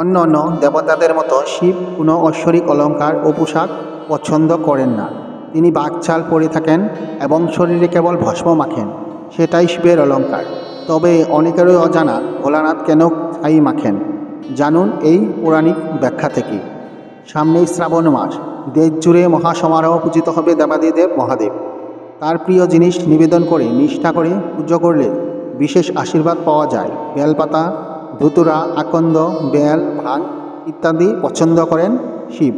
অন্য অন্য দেবতাদের মতো শিব, কোনো ঐশ্বরিক অলঙ্কার ও পোশাক পছন্দ করেন না। তিনি বাকছাল পরে থাকেন এবং শরীরে কেবল ভস্ম মাখেন, সেটাই শিবের অলঙ্কার। তবে অনেকেরই অজানা ভোলানাথ কেন ছাই মাখেন? জানুন এই পৌরাণিক ব্যাখ্যা থেকে। সামনেই শ্রাবণ মাস, দেশ জুড়ে মহাসমারোহ পূজিত হবে দেবাদিদেব মহাদেব। তার প্রিয় জিনিস নিবেদন করে, নিষ্ঠা করে পুজো করলে বিশেষ আশীর্বাদ পাওয়া যায়। বেলপাতা ধুতুরা, আকন্দ বেল ভাং ইত্যাদি পছন্দ করেন শিব।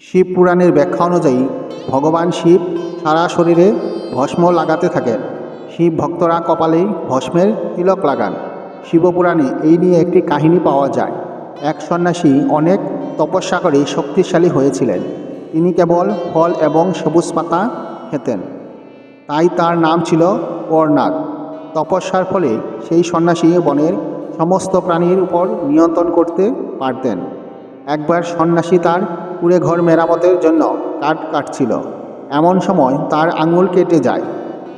শিব পুরাণের ব্যাখ্যা অনুযায়ী ভগবান শিব সারা শরীরে ভস্ম লাগাতে থাকেন শিব ভক্তরা কপালে ভস্মের তিলক লাগান। শিবপুরাণে এই নিয়ে একটি কাহিনী পাওয়া যায়। এক সন্ন্যাসী অনেক তপস্যা করে শক্তিশালী হয়েছিলেন। তিনি কেবল ফল এবং সবুজ পাতা খেতেন। তাই তার নাম ছিল পরনাগ তপস্যার ফলে সেই সন্ন্যাসী বনের সমস্ত প্রাণীর উপর নিয়ন্ত্রণ করতে পারতেন। একবার সন্ন্যাসী তার কুড়ে ঘর মেরামতের জন্য কাঠ কাটছিল। এমন সময় তার আঙুল কেটে যায়।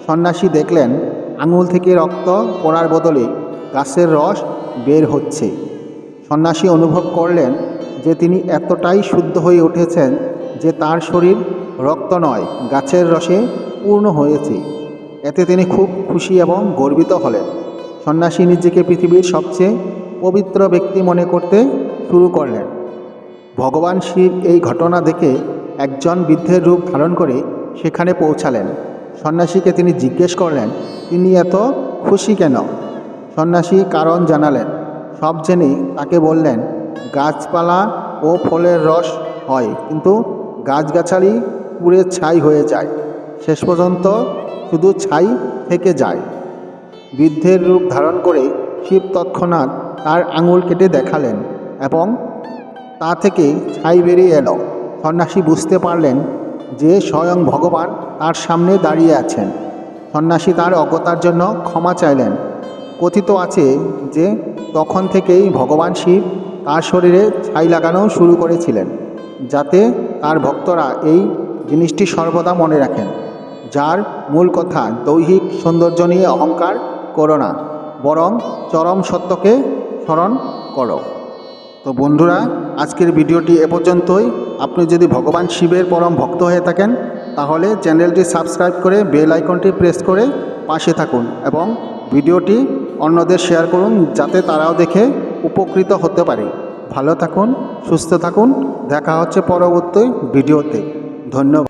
সন্ন্যাসী দেখলেন, আঙুল থেকে রক্ত পড়ার বদলে গাছের রস বের হচ্ছে। সন্ন্যাসী অনুভব করলেন যে তিনি এতটাই শুদ্ধ হয়ে উঠেছেন যে তার শরীর রক্ত নয়, গাছের রসে পূর্ণ হয়েছে। এতে তিনি খুব খুশি এবং গর্বিত হলেন। সন্ন্যাসী নিজেকে পৃথিবীর সবচেয়ে পবিত্র ব্যক্তি মনে করতে শুরু করলেন। ভগবান শিব এই ঘটনা দেখে একজন বৃদ্ধের রূপ ধারণ করে সেখানে পৌঁছালেন। সন্ন্যাসীকে তিনি জিজ্ঞেস করলেন, তিনি এত খুশি কেন? সন্ন্যাসী কারণ জানালেন। সব জেনে তাকে বললেন, গাছপালা ও ফলের রস হয়, কিন্তু গাছগাছালি পুড়ে ছাই হয়ে যায়। শেষ পর্যন্ত শুধু ছাই থেকে যায়। বৃদ্ধের রূপ ধারণ করে শিব তৎক্ষণাৎ তার আঙুল কেটে দেখালেন এবং তা থেকে ছাই বেরিয়ে এলো। সন্ন্যাসী বুঝতে পারলেন যে স্বয়ং ভগবান তার সামনে দাঁড়িয়ে আছেন। সন্ন্যাসী তার অজ্ঞতার জন্য ক্ষমা চাইলেন। কথিত আছে যে তখন থেকেই ভগবান শিব তার শরীরে ছাই লাগানো শুরু করেছিলেন, যাতে তার ভক্তরা এই জিনিসটি সর্বদা মনে রাখেন, যার মূল কথা দৈহিক সৌন্দর্য নিয়ে অহংকার করো না, বরং চরম সত্যকে স্মরণ করো। তো বন্ধুরা, আজকের ভিডিওটি এ পর্যন্তই। আপনি যদি ভগবান শিবের পরম ভক্ত হয়ে থাকেন, তাহলে চ্যানেলটি সাবস্ক্রাইব করে বেল আইকনটি প্রেস করে পাশে থাকুন এবং ভিডিওটি অন্যদের শেয়ার করুন, যাতে তারাও দেখে উপকৃত হতে পারে। ভালো থাকুন, সুস্থ থাকুন। দেখা হচ্ছে পরবর্তী ভিডিওতে। ধন্যবাদ।